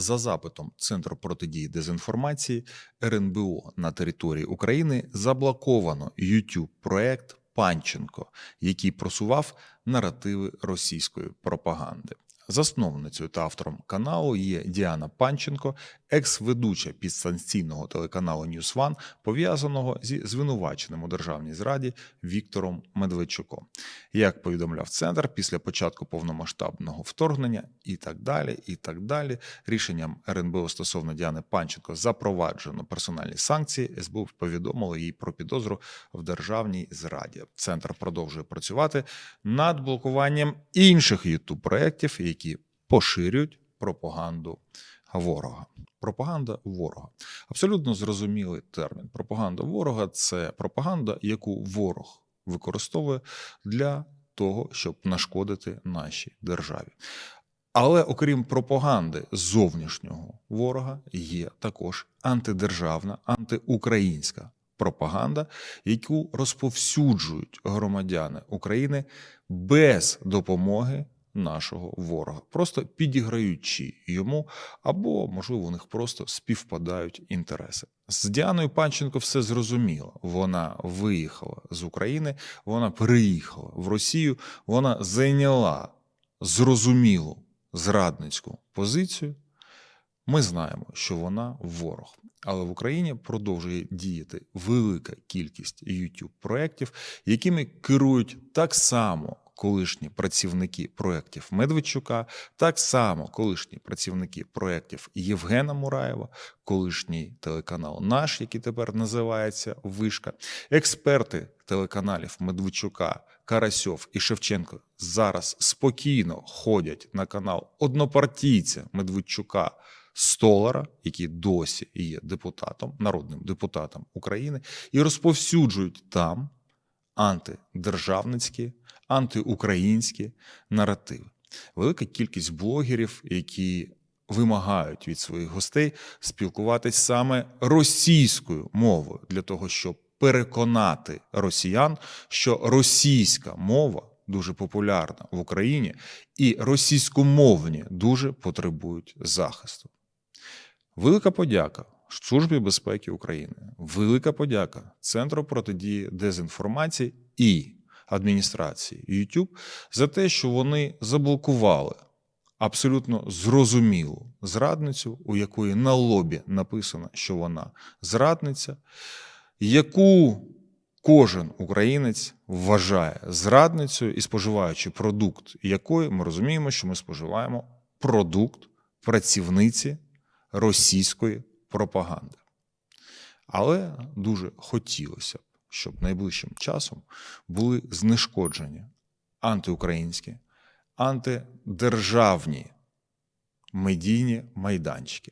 За запитом Центру протидії дезінформації РНБО на території України заблоковано youtube проект Панченко, який просував наративи російської пропаганди. Засновницею та автором каналу є Діана Панченко, екс-ведуча підстанційного телеканалу News One, пов'язаного зі звинуваченим у державній зраді Віктором Медведчуком. Як повідомляв центр, після початку повномасштабного вторгнення і так далі, і так далі, рішенням РНБО стосовно Діани Панченко запроваджено персональні санкції. СБУ повідомило їй про підозру в державній зраді. Центр продовжує працювати над блокуванням інших youtube проєктів, які поширюють пропаганду ворога. Пропаганда ворога. Абсолютно зрозумілий термін. Пропаганда ворога це пропаганда, яку ворог використовує для того, щоб нашкодити нашій державі. Але окрім пропаганди зовнішнього ворога, є також антидержавна, антиукраїнська пропаганда, яку розповсюджують громадяни України без допомоги нашого ворога, просто підіграючи йому, або, можливо, у них просто співпадають інтереси. З Діаною Панченко все зрозуміло. Вона виїхала з України, вона переїхала в Росію, вона зайняла зрозумілу зрадницьку позицію. Ми знаємо, що вона ворог. Але в Україні продовжує діяти велика кількість youtube проєктів, якими керують так само колишні працівники проєктів Медведчука, так само колишні працівники проєктів Євгена Мураєва, колишній телеканал Наш, який тепер називається Вишка, експерти телеканалів Медведчука, Карасьов і Шевченко зараз спокійно ходять на канал однопартійця Медведчука. Столара, який досі є депутатом, народним депутатом України, і розповсюджують там антидержавницькі, антиукраїнські наративи. Велика кількість блогерів, які вимагають від своїх гостей спілкуватись саме російською мовою для того, щоб переконати росіян, що російська мова дуже популярна в Україні, і російськомовні дуже потребують захисту. Велика подяка Службі безпеки України, велика подяка Центру протидії дезінформації і адміністрації YouTube за те, що вони заблокували абсолютно зрозумілу зрадницю, у якої на лобі написано, що вона зрадниця, яку кожен українець вважає зрадницею і споживаючи продукт якої ми розуміємо, що ми споживаємо продукт працівниці російської пропаганди. Але дуже хотілося б, щоб найближчим часом були знешкоджені антиукраїнські, антидержавні медійні майданчики.